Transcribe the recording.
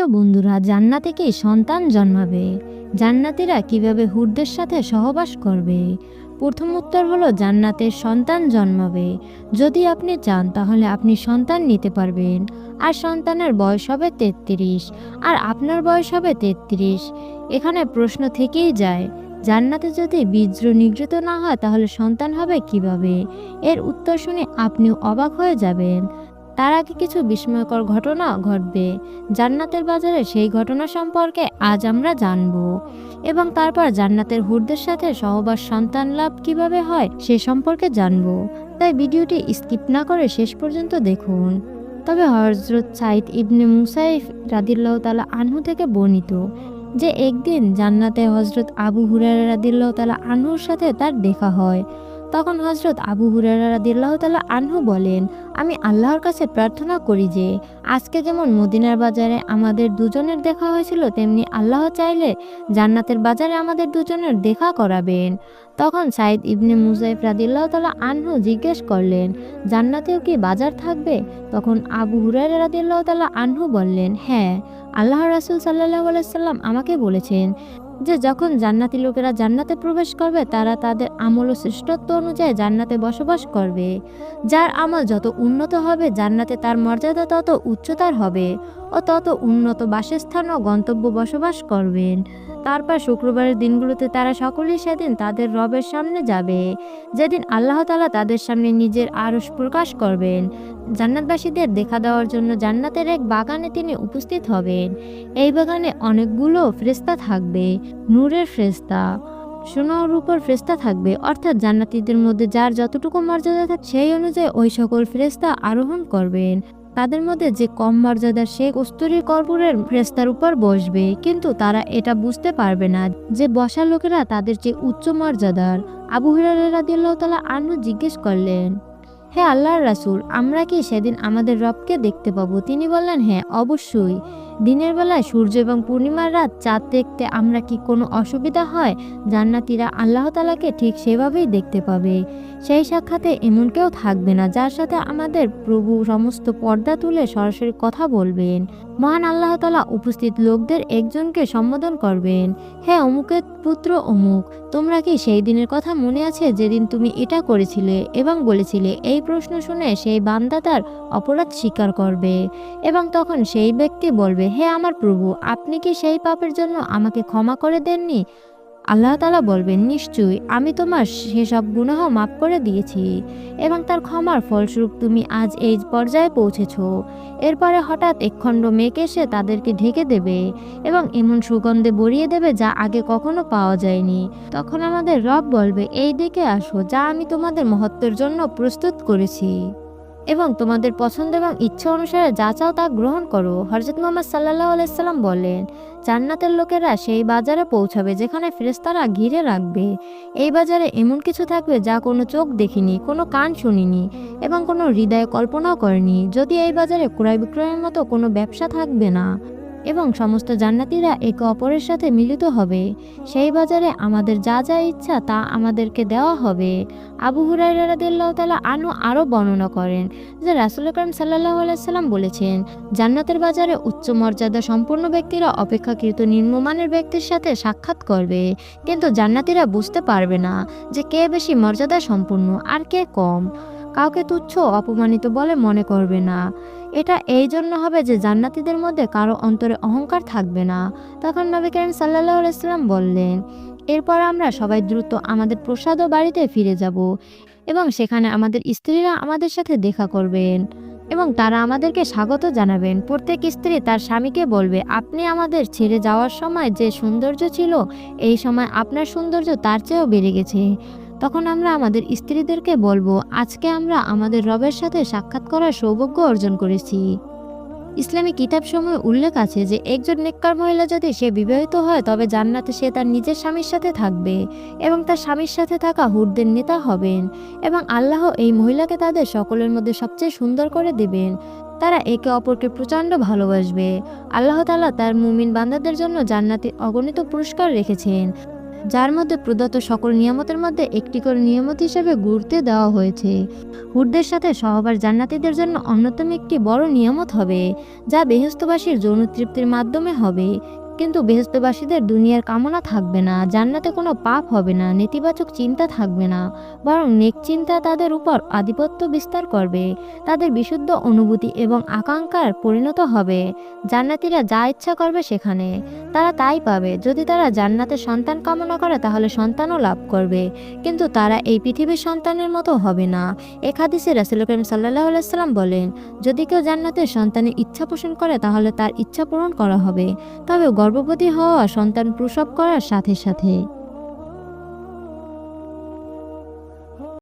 প্রিয় বন্ধুরা, জান্নাতে কি সন্তান জন্মাবে। জান্নাতীরা কীভাবে হুরদের সাথে সহবাস করবে? প্রথম উত্তর হলো, জান্নাতের সন্তান জন্মাবে। যদি আপনি চান, তাহলে আপনি সন্তান নিতে পারবেন। আর সন্তানের বয়স হবে তেত্রিশ। আর আপনার বয়স হবে তেত্রিশ। এখানে প্রশ্ন থেকেই যায়, জান্নাতে যদি বীজ্র নিগৃহীত না হয়, তাহলে সন্তান হবে কীভাবে? এর উত্তর শুনে আপনিও অবাক হয়ে যাবেন। তার আগে কিছু বিস্ময়কর ঘটনা ঘটবে। জান্নাতের বাজারে সেই ঘটনা সম্পর্কে আজ আমরা জানব এবং তারপর জান্নাতের হুরদের সাথে সহবাস সন্তান লাভ কীভাবে হয় সে সম্পর্কে জানব। তাই ভিডিওটি স্কিপ না করে শেষ পর্যন্ত দেখুন। তবে হজরত সাইদ ইবনে মুসাইফ রাদিল্লাহ তালা আনহু থেকে বর্ণিত যে একদিন জান্নাতে হজরত আবু হুরার রাদিল্লাহ তালা আনহুর সাথে তার দেখা হয়। তখন হজরত আবু হুরারা রাদিল্লাহ তালা আনহু বলেন, আমি আল্লাহর কাছে প্রার্থনা করি যে, আজকে যেমন মদিনার বাজারে আমাদের দুজনের দেখা হয়েছিল, তেমনি আল্লাহ চাইলে জান্নাতের বাজারে আমাদের দুজনের দেখা করাবেন। তখন সাইদ ইবনে মুজাইফ রাদিল্লাহ তালা আনহু জিজ্ঞেস করলেন, জান্নাতেও কি বাজার থাকবে? তখন আবু হুরারা রাদিল্লাহ তালা আনহু বললেন হ্যাঁ আল্লাহ রাসুল সাল্লাহ আলাইসাল্লাম আমাকে বলেছেন যে যখন জান্নাতি লোকেরা জান্নাতে প্রবেশ করবে, তারা তাদের আমল ও শ্রেষ্ঠত্ব অনুযায়ী জান্নাতে বসবাস করবে। যার আমল যত উন্নত হবে, জান্নাতে তার মর্যাদা তত উচ্চতার হবে। ও তত উন্নত বাসস্থান ও গন্তব্য বসবাস করবেন। তারপর শুক্রবারের দিনগুলোতে তারা সকলেই সেদিন তাদের রবের সামনে যাবে। যেদিন আল্লাহ তালা তাদের সামনে নিজের আরস প্রকাশ করবেন। জান্নাতবাসীদের দেখা দেওয়ার জন্য জান্নাতের এক বাগানে তিনি উপস্থিত হবেন। এই বাগানে অনেকগুলো ফ্রেস্তা থাকবে, নূরের ফ্রেস্তা। সোনার উপর ফ্রেস্তা থাকবে, অর্থাৎ জান্নাতীদের মধ্যে যার যতটুকু মর্যাদা থাকে, সেই অনুযায়ী ওই সকল ফ্রেস্তা আরোহণ করবেন। তাদের মধ্যে যে কম মর্যাদার সে কস্তুরি কর্পূরের ফ্রেস্তার উপর বসবে, কিন্তু তারা এটা বুঝতে পারবে না যে বসার লোকেরা তাদের চেয়ে উচ্চ মর্যাদার। আবু হিরাদিল্লাহতালা আনু জিজ্ঞেস করলেন হ্যাঁ আল্লাহর রাসুল, আমরা কি সেদিন আমাদের রবকে দেখতে পাবো? তিনি বললেন হ্যাঁ অবশ্যই। দিনের বেলায় সূর্য এবং পূর্ণিমার রাত চাঁদ দেখতে আমরা কি কোনো অসুবিধা হয়? জান্নাতীরা আল্লাহ তালাকে ঠিক সেভাবেই দেখতে পাবে। সেই সাক্ষাতে এমন কেউ থাকবে না যার সাথে আমাদের প্রভু সমস্ত পর্দা তুলে সরাসরি কথা বলবেন। মহান আল্লাহ তালা উপস্থিত লোকদের একজনকে সম্বোধন করবেন। হ্যাঁ অমুকের পুত্র অমুক তোমরা কি সেই দিনের কথা মনে আছে যেদিন তুমি এটা করেছিলে এবং বলেছিলে, এই প্রশ্ন শুনে সেই বান্দা তার অপরাধ স্বীকার করবে? এবং তখন সেই ব্যক্তি বলবে, হে আমার প্রভু, আপনি কি সেই পাপের জন্য আমাকে ক্ষমা করে দেননি? আল্লাহ তালা বলবেন, নিশ্চয়ই আমি তোমার সেসব গুনাহ মাফ করে দিয়েছি এবং তার ক্ষমার ফলস্বরূপ তুমি আজ এই পর্যায়ে পৌঁছেছ। এরপরে হঠাৎ একখণ্ড মেঘ এসে তাদেরকে ঢেকে দেবে এবং এমন সুগন্ধে বরিয়ে দেবে যা আগে কখনো পাওয়া যায়নি। তখন আমাদের রব বলবে, এই দিকে আসো যা আমি তোমাদের মহত্বের জন্য প্রস্তুত করেছি। এবং তোমাদের পছন্দ এবং ইচ্ছা অনুসারে যা চাও তা গ্রহণ করো। হরজত মোহাম্মদ সাল্লাহ আলাইসাল্লাম বলেন, জান্নাতের লোকেরা সেই বাজারে পৌঁছাবে যেখানে ফেরেস্তারা ঘিরে রাখবে। এই বাজারে এমন কিছু থাকবে যা কোনো চোখ দেখিনি, কোনো কান শুনিনি এবং কোনো হৃদয়ে কল্পনাও করেনি। যদি এই বাজারে ক্রয় বিক্রয়ের মতো কোনো ব্যবসা থাকবে না। এবং সমস্ত জান্নাতীরা একে অপরের সাথে মিলিত হবে। সেই বাজারে আমাদের যা যা ইচ্ছা তা আমাদেরকে দেওয়া হবে। আবু হুরাইরাদিল্লাহ তালা আনু আরও বর্ণনা করেন যে রাসুল করিম সাল্লাহ আলাইসাল্লাম বলেছেন, জান্নাতের বাজারে উচ্চ মর্যাদা সম্পূর্ণ ব্যক্তিরা অপেক্ষাকৃত নিম্নমানের ব্যক্তির সাথে সাক্ষাৎ করবে। কিন্তু জান্নাতীরা বুঝতে পারবে না যে কে বেশি মর্যাদা সম্পূর্ণ আর কে কম। কাউকে তুচ্ছ, অপমানিত বলে মনে করবে না। এটা এই জন্য হবে যে জান্নাতীদের মধ্যে কারও অন্তরে অহংকার থাকবে না। তখন নবী করিম সাল্লাহ আলাইসাল্লাম বললেন, এরপর আমরা সবাই দ্রুত আমাদের প্রসাদ ও বাড়িতে ফিরে যাব এবং সেখানে আমাদের স্ত্রীরা আমাদের সাথে দেখা করবেন এবং তারা আমাদেরকে স্বাগত জানাবেন। প্রত্যেক স্ত্রী তার স্বামীকে বলবে, আপনি আমাদের ছেড়ে যাওয়ার সময় যে সৌন্দর্য ছিল, এই সময় আপনার সৌন্দর্য তার চেয়েও বেড়ে গেছে। তখন আমরা আমাদের স্ত্রীদেরকে বলব, আজকে আমরা আমাদের রবের সাথে সাক্ষাৎ করার সৌভাগ্য অর্জন করেছি। ইসলামী কিতাবসমূহে উল্লেখ আছে যে, একজন নেককার মহিলা যদি সে বিবাহিত হয়, তবে জান্নাতে সে তার নিজের স্বামীর সাথে থাকবে এবং তার স্বামীর সাথে থাকা হুরদের নেতা হবেন এবং আল্লাহ এই মহিলাকে তাদের সকলের মধ্যে সবচেয়ে সুন্দর করে দেবেন। তারা একে অপরকে প্রচণ্ড ভালোবাসবে। আল্লাহ তালা তার মুমিন বান্দাদের জন্য জান্নাতে অগণিত পুরস্কার রেখেছেন। যার মধ্যে প্রদত্ত সকল নিয়ামতের মধ্যে একটি করে নিয়ামত হিসেবে গুরুত্ব দেওয়া হয়েছে। হুরদের সাথে সহবার জান্নাতিদের জন্য অন্যতম একটি বড় নিয়ামত হবে, যা বেহস্তবাসীর যৌন তৃপ্তির মাধ্যমে হবে। কিন্তু বেহস্তবাসীদের দুনিয়ার কামনা থাকবে না, জান্নাতে কোনো পাপ হবে না, নেতিবাচক চিন্তা থাকবে না, বরং নেক চিন্তা তাদের উপর আধিপত্য বিস্তার করবে, তাদের বিশুদ্ধ অনুভূতি এবং আকাঙ্ক্ষার পরিণত হবে, জান্নাতীরা যা ইচ্ছা করবে সেখানে, তারা তাই পাবে, যদি তারা জান্নাতে সন্তান কামনা করে তাহলে সন্তানও লাভ করবে, কিন্তু তারা এই পৃথিবীর সন্তানের মতো হবে না, এক হাদিসে রাসুল করিম সাল্লাহ আলাইসাল্লাম বলেন, যদি কেউ জান্নাতের সন্তানের ইচ্ছা পোষণ করে তাহলে তার ইচ্ছা পূরণ করা হবে, তবে গর্ভবতী হওয়া সন্তান প্রসব করার সাথে সাথে